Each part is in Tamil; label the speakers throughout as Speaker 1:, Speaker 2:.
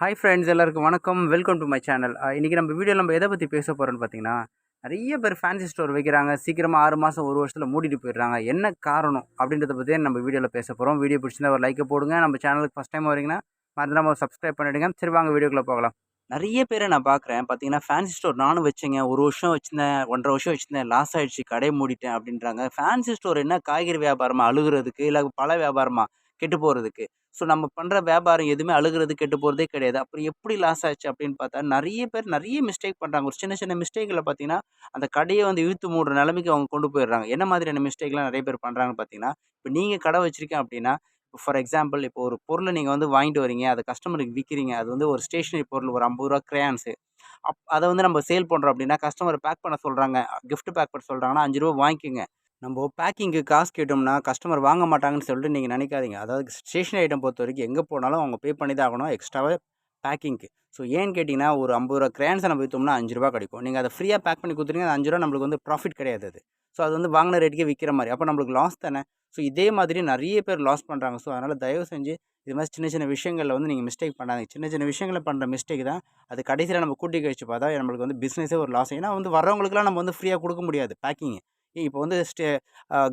Speaker 1: ஹாய் ஃப்ரெண்ட்ஸ் எல்லாருக்கும் வணக்கம். வெல்கம் டு மை சேனல் இன்றைக்கி நம்ம வீடியோ நம்ம எதை பற்றி பேச போகிறோன்னு பார்த்தீங்கன்னா நிறைய பேர் ஃபேன்சி ஸ்டோர் வைக்கிறாங்க. சீக்கிரமாக ஆறு மாதம் ஒரு வருஷத்தில் மூடிட்டு போயிடுறாங்க. என்ன காரணம் அப்படின்றத பற்றி நம்ம வீடியோவில் பேச போகிறோம் வீடியோ பிடிச்சிருந்தா ஒரு லைக்கை போடுங்க. நம்ம சேனலுக்கு ஃபஸ்ட் டைம் வரீங்கன்னா மறந்துடாமல் சப்ஸ்கிரைப் பண்ணிவிடுங்க சரி வாங்க வீடியோக்குள்ளே போகலாம். நிறைய பேரை நான் பார்க்குறேன் பார்த்தீங்கன்னா ஃபேன்சி ஸ்டோர் நானும் வச்சேங்க. ஒரு வருஷம் வச்சுருந்தேன் ஒன்றரை வருஷம் வச்சுருந்தேன். லாஸ் ஆகிடுச்சு கடை மூடிட்டேன் அப்படின்றாங்க. ஃபேன்சி ஸ்டோர் என்ன? காய்கறி வியாபாரமாக அழுகுறதுக்கு இல்லை பழ வியாபாரமாக கெட்டு போகிறதுக்கு ஸோ நம்ம பண்ணுற வியாபாரம் எதுவுமே அழுகிறது கெட்டு போகிறதே கிடையாது. அப்புறம் எப்படி லாஸ் ஆச்சு அப்படின்னு பார்த்தா நிறைய பேர் நிறைய மிஸ்டேக் பண்ணுறாங்க ஒரு சின்ன சின்ன மிஸ்டேக்கில் பார்த்தீங்கன்னா அந்த கடையை வந்து இழுத்து மூடுற நிலைமைக்கு அவங்க கொண்டு போயிடுறாங்க. என்ன மாதிரியான மிஸ்டேக்லாம் நிறைய பேர் பண்ணுறாங்கன்னு பார்த்தீங்கன்னா இப்போ நீங்கள் கடை வச்சுருக்கேன் அப்படின்னா ஃபார் எக்ஸாம்பிள் இப்போ ஒரு பொருளை நீங்கள் வந்து வாங்கிட்டு வரீங்க அதை கஸ்டமருக்கு விற்கிறீங்க அது வந்து ஒரு ஸ்டேஷனரி பொருள் ஒரு ஐம்பது ரூபா கிரேயான்ஸு அப் அதை வந்து நம்ம சேல் பண்ணுறோம் அப்படின்னா கஸ்டமர் பேக் பண்ண சொல்கிறாங்க கிஃப்ட் பேக் பண்ண சொல்கிறாங்கன்னா அஞ்சு ரூபா வாங்கிக்கோங்க. நம்ம பேக்கிங்க்கு காசு கேட்டோம்னா கஸ்டமர் வாங்க மாட்டாங்கன்னு சொல்லிட்டு நீங்கள் நினைக்காதீங்க. அதாவது ஸ்டேஷனரி ஐட்டம் பொறுத்த வரைக்கும் எங்கே போனாலும் அவங்க பே பண்ணி தான் ஆகணும் எக்ஸ்ட்ராவே பேக்கிங்க்கு ஸோ ஏன்னு கேட்டிங்கன்னா ஒரு ஐம்பது ரூபா கிரேன்ஸை நம்ம விற்றோம்னா அஞ்சு ரூபா கிடைக்கும். நீங்கள் அதை ஃப்ரீயாக பேக் பண்ணி கொடுத்துருங்க அது அஞ்சு ரூபா நம்மளுக்கு வந்து ப்ராஃபிட் கிடையாது அது. ஸோ அது வந்து வாங்கின ரேட்டுக்கே விற்கிற மாதிரி. அப்போ நம்மளுக்கு லாஸ் தானே. ஸோ இதே மாதிரி நிறைய பேர் லாஸ் பண்ணுறாங்க ஸோ அதனால் தயவு செஞ்சு இது மாதிரி சின்ன சின்ன விஷயங்களில் வந்து நீங்கள் மிஸ்டேக் பண்ணாதீங்க. சின்ன சின்ன விஷயங்களை பண்ணுற மிஸ்டேக் தான். அது கடைசியில் நம்ம கூட்டி கழிச்சு பார்த்தா நம்மளுக்கு வந்து பிஸ்னஸே ஒரு லாஸ் ஏன்னா வந்து வரவங்களுக்குலாம் நம்ம வந்து ஃப்ரீயாக கொடுக்க முடியாது பேக்கிங் இப்போ வந்து ஸ்டே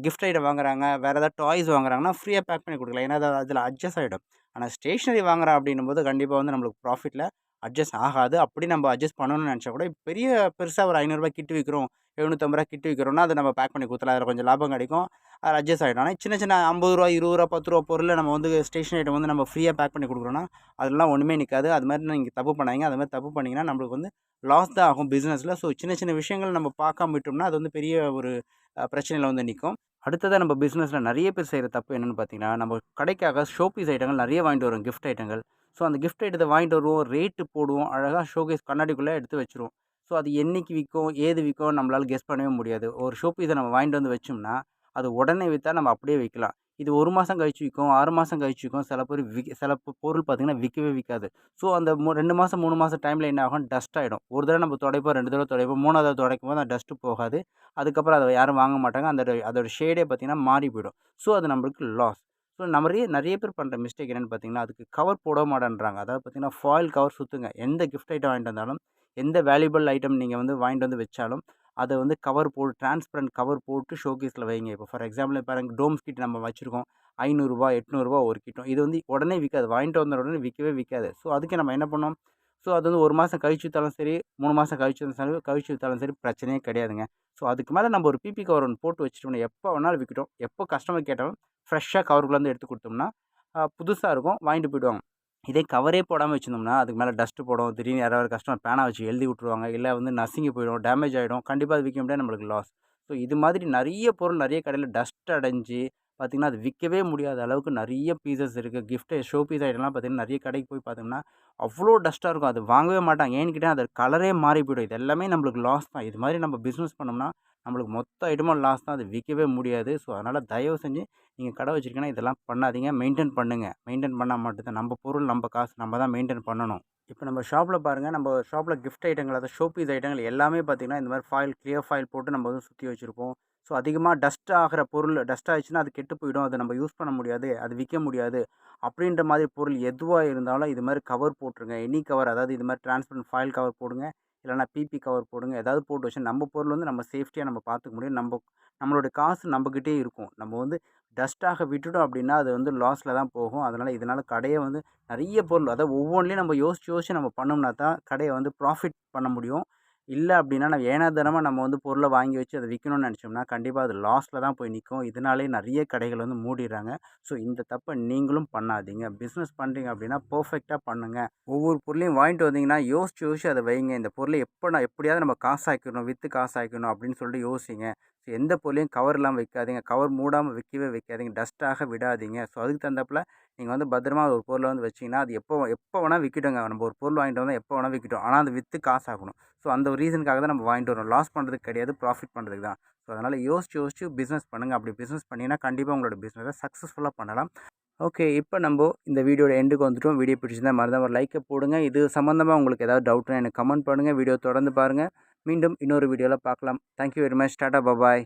Speaker 1: கிஃப்ட் ஐட்டம் வாங்குறாங்க வேறு ஏதாவது டாய்ஸ் வாங்குறாங்கன்னா ஃப்ரீயாக பேக் பண்ணி கொடுக்கலாம். ஏன்னா அது அதில் அட்ஜஸ்ட் ஆகிடும் ஆனால் ஸ்டேஷ்னரி வாங்குறோம் அப்படின்னும் போது கண்டிப்பாக வந்து நம்மளுக்கு ப்ராஃபிட்டில் அட்ஜஸ்ட் ஆகாது. அப்படி நம்ம அட்ஜஸ்ட் பண்ணணும்னு நினச்சா கூட பெரிய பெருசாக ஒரு ஐநூறுரூவா கிட்டு விற்கிறோம் எழுநூற்றம்பது ரூபா கிட்டு விற்கிறோம்னா அதை நம்ம பேக் பண்ணி கொடுத்தலாம். அதில் கொஞ்சம் லாபம் கிடைக்கும். அது அட்ஜஸ்ட் ஆகிடும் ஆனால் சின்ன சின்ன ஐம்பது ரூபா இருபது ரூபா பத்து ரூபா பொருளை நம்ம வந்து ஸ்டேஷன் ஐட்டம் வந்து நம்ம ஃப்ரீயாக பேக் பண்ணி கொடுக்குறோன்னா அதெல்லாம் ஒன்றுமே நிற்காது அது மாதிரி நீங்கள் தப்பு பண்ணாங்க அது மாதிரி தப்பு பண்ணிங்கன்னா நம்மளுக்கு வந்து லாஸ் தான் ஆகும் பிஸ்னஸில் ஸோ சின்ன சின்ன விஷயங்கள் நம்ம பார்க்காம விட்டோம்னா அது வந்து பெரிய ஒரு பிரச்சனையில் வந்து நிற்கும் அடுத்ததாக நம்ம பிஸ்னஸில் நிறைய பேர் செய்கிற தப்பு என்னென்னு பார்த்தீங்கன்னா நம்ம கடைக்காக ஷோபீஸ் ஐட்டங்கள் நிறைய வாங்கிட்டு வரும் கிஃப்ட் ஐட்டங்கள். ஸோ அந்த கிஃப்ட் ஐட்டத்தை வாங்கிட்டு வருவோம். ரேட்டு போடுவோம். அழகாக ஷோகேஸ் கண்ணாடிக்குள்ளே எடுத்து வச்சுருவோம். ஸோ அது என்றைக்கு விற்கும் ஏது விற்கும் நம்மளால் கெஸ் பண்ணவே முடியாது. ஒரு ஷோபீஸை நம்ம வாங்கிட்டு வந்து வச்சோம்னா அது உடனே விற்றா நம்ம அப்படியே விற்கலாம். இது ஒரு மாதம் கழிச்சு விற்கும் ஆறு மாதம் கழிச்சு விற்கும். சில பேர் விக் சில பொ- பொருள் பார்த்திங்கன்னா விற்கவே விற்காது. ஸோ அந்த மூ ரெண்டு மாதம் மூணு மாதம் டைமில் என்ன ஆகும்? டஸ்ட் ஆகிடும் ஒரு தடவை நம்ம துடைப்போம் ரெண்டு தடவை துடைப்போம் மூணாவது துடைக்கும் போது அந்த டஸ்ட்டு போகாது. அதுக்கப்புறம் அதை யாரும் வாங்க மாட்டாங்க. அந்த அதோட ஷேடே பார்த்திங்கன்னா மாறி போயிடும். ஸோ அது நம்மளுக்கு லாஸ் ஸோ நிறைய நிறைய பேர் பண்ணுற மிஸ்டேக் என்னென்னு பார்த்தீங்கன்னா அதுக்கு கவர் போட மாட்டேன்றாங்க. அதாவது பார்த்தீங்கன்னா ஃபாயில் கவர் சுற்றுங்க எந்த கிஃப்ட் ஐட்டம் வாங்கிட்டு வந்தாலும் எந்த வேல்யூபிள் ஐட்டம் நீங்கள் வந்து வாங்கிட்டு வந்து வச்சாலும் அதை வந்து கவர் போட்டு டிரான்ஸ்பரண்ட் கவர் போட்டு ஷோகேஸில் வைங்க. இப்போ ஃபார் எக்ஸாம்பிள் இப்போ டோம்ஸ் கிட் நம்ம வச்சுருக்கோம். ஐநூறுரூவா எட்நூறுரூவா ஒரு கிட்டும் இது வந்து உடனே விற்காது வாங்கிட்டு வந்த உடனே விற்கவே விற்காது ஸோ அதுக்கு நம்ம என்ன பண்ணோம்? ஸோ அது வந்து ஒரு மாதம் கழிச்சு விற்றாலும் சரி மூணு மாதம் கழிச்சு வந்தாலும் கழிச்சு விற்றாலும் சரி பிரச்சனையே கிடையாதுங்க. ஸோ அதுக்கு மேலே நம்ம ஒரு பிபி கவர் ஒன்று போட்டு வச்சுட்டோம்னா எப்போ வேணாலும் விற்கிட்டோம் எப்போ கஸ்டமர் கேட்டாலும் ஃப்ரெஷ்ஷாக கவருக்குள்ளேருந்து எடுத்து கொடுத்தோம்னா புதுசாக இருக்கும் வாங்கிட்டு போயிடுவாங்க. இதே கவரே போடாமல் வச்சுருந்தோம்னா அதுக்கு மேலே டஸ்ட்டு போடும் திடீர்னு யாராவது கஸ்டமர் பேனா வச்சு எழுதி விட்ருவாங்க இல்லை வந்து நசுங்கி போயிடும் டேமேஜ் ஆகிடும் கண்டிப்பாக அது விற்க முடியாது நம்மளுக்கு லாஸ். ஸோ இது மாதிரி நிறைய பொருள் நிறைய கடையில் டஸ்ட் அடைஞ்சு பார்த்திங்கன்னா அது விற்கவே முடியாத அளவுக்கு நிறைய பீசஸ் இருக்குது கிஃப்ட்டு ஷோ பீஸ் ஐட்டம்லாம் பார்த்திங்கன்னா நிறைய கடைக்கு போய் பார்த்தோம்னா அவ்வளோ டஸ்ட்டாக இருக்கும். அது வாங்கவே மாட்டாங்க. ஏன்னு கேட்டால் அது கலரே மாறி போயிடும். இது எல்லாமே நம்மளுக்கு லாஸ் தான். இது மாதிரி நம்ம பிஸ்னஸ் பண்ணோம்னா நம்மளுக்கு மொத்த ஐட்டமும் லாஸ் தான். அது விற்கவே முடியாது. ஸோ அதனால் தயவு செஞ்சு நீங்கள் கடை வச்சிருக்கீங்கன்னா இதெல்லாம் பண்ணாதீங்க. மெயின்டைன் பண்ணுங்கள் மெயின்டைன் பண்ணால் மட்டும்தான். நம்ம பொருள் நம்ம காசு நம்ம தான் மெயின்டைன் பண்ணணும். இப்போ நம்ம ஷாப்பில் பாருங்கள் நம்ம ஷாப்பில் கிஃப்ட் ஐட்டங்கள் அதாவது ஷோபீஸ் ஐட்டங்கள் எல்லாமே பார்த்திங்கன்னா இந்த மாதிரி ஃபாயில் கிளியர் ஃபாயில் போட்டு நம்ம வந்து சுற்றி வச்சுருப்போம். ஸோ அதிகமாக டஸ்ட் ஆகிற பொருள் டஸ்ட் ஆகிடுச்சுன்னா அது கெட்டு போயிடும். அதை நம்ம யூஸ் பண்ண முடியாது அது விற்க முடியாது. அப்படின்ற மாதிரி பொருள் எதுவாக இருந்தாலும் இது மாதிரி கவர் போட்டுருங்க. எனி கவர் அதாவது இது மாதிரி டிரான்ஸ்பரண்ட் ஃபாயில் கவர் போடுங்க. இல்லைனா பிபி கவர் போடுங்க. ஏதாவது போட்டு வச்சு நம்ம பொருள் வந்து நம்ம சேஃப்டியாக நம்ம பார்த்துக்க முடியும். நம்ம நம்மளுடைய காசு நம்மக்கிட்டே இருக்கும். நம்ம வந்து டஸ்ட்டாக விட்டுட்டோம் அப்படின்னா அது வந்து லாஸில் தான் போகும். அதனால் இதனால் கடையை வந்து நிறைய பொருள் அதாவது ஒவ்வொன்றிலையும் நம்ம யோசிச்சு யோசிச்சு நம்ம பண்ணோம்னா தான் கடையை வந்து ப்ராஃபிட் பண்ண முடியும். இல்லை அப்படின்னா நம்ம ஏனாதனமாக நம்ம வந்து பொருளை வாங்கி வச்சு அதை விற்கணும்னு நினச்சோம்னா கண்டிப்பாக அது லாஸில் தான் போய் நிற்கும் இதனாலே நிறைய கடைகள் வந்து மூடிடுறாங்க. ஸோ இந்த தப்பை நீங்களும் பண்ணாதீங்க. பிஸ்னஸ் பண்ணுறீங்க அப்படின்னா பர்ஃபெக்டாக பண்ணுங்கள் ஒவ்வொரு பொருளையும் வாங்கிட்டு வந்தீங்கன்னா யோசிச்சு யோசிச்சு அதை வைங்க. இந்த பொருளை எப்போ நான் எப்படியாவது நம்ம காசாக்கணும் விற்று காசாக்கணும் அப்படின்னு சொல்லிட்டு யோசிங்க. ஸோ எந்த பொருளையும் கவர் இல்லாமல் வைக்காதீங்க. கவர் மூடாமல் வைக்கவே வைக்காதீங்க. டஸ்ட்டாக விடாதீங்க. ஸோ அதுக்கு தகுந்தாப்புல நீங்கள் வந்து பத்திரமா ஒரு பொருளை வந்து வச்சிங்கன்னா அது எப்போ எப்போ வேணால் விற்கிட்டோங்க நம்ம ஒரு பொருள் வாங்கிட்டு வந்தால் எப்போ வேணால் விற்கிட்டோம் ஆனால் அது விற்று காசாகணும். ஸோ அந்த ஒரு ரீசனுக்காக தான் நம்ம வாங்கிட்டு வரோம் லாஸ் பண்ணுறதுக்கு கிடையாது. ப்ராஃபிட் பண்ணுறதுக்கு தான். ஸோ அதனால் யோசிச்சு யோசிச்சு பிஸ்னஸ் பண்ணுங்கள் அப்படி பிஸ்னஸ் பண்ணிங்கன்னா கண்டிப்பாக உங்களோட பிஸ்னஸை சக்ஸஸ்ஃபுல்லாக பண்ணலாம். ஓகே இப்போ நம்ம இந்த வீடியோட எண்டுக்கு வந்துட்டோம். வீடியோ பிடிச்சிருந்தா மறந்தாம ஒரு லைக்கை போடுங்க. இது சம்மந்தமாக உங்களுக்கு ஏதாவது டவுட்னா எனக்கு கமெண்ட் பண்ணுங்கள் வீடியோ தொடர்ந்து பாருங்கள் மீண்டும் இன்னொரு வீடியோவில் பார்க்கலாம். Thank you very much Tata bye bye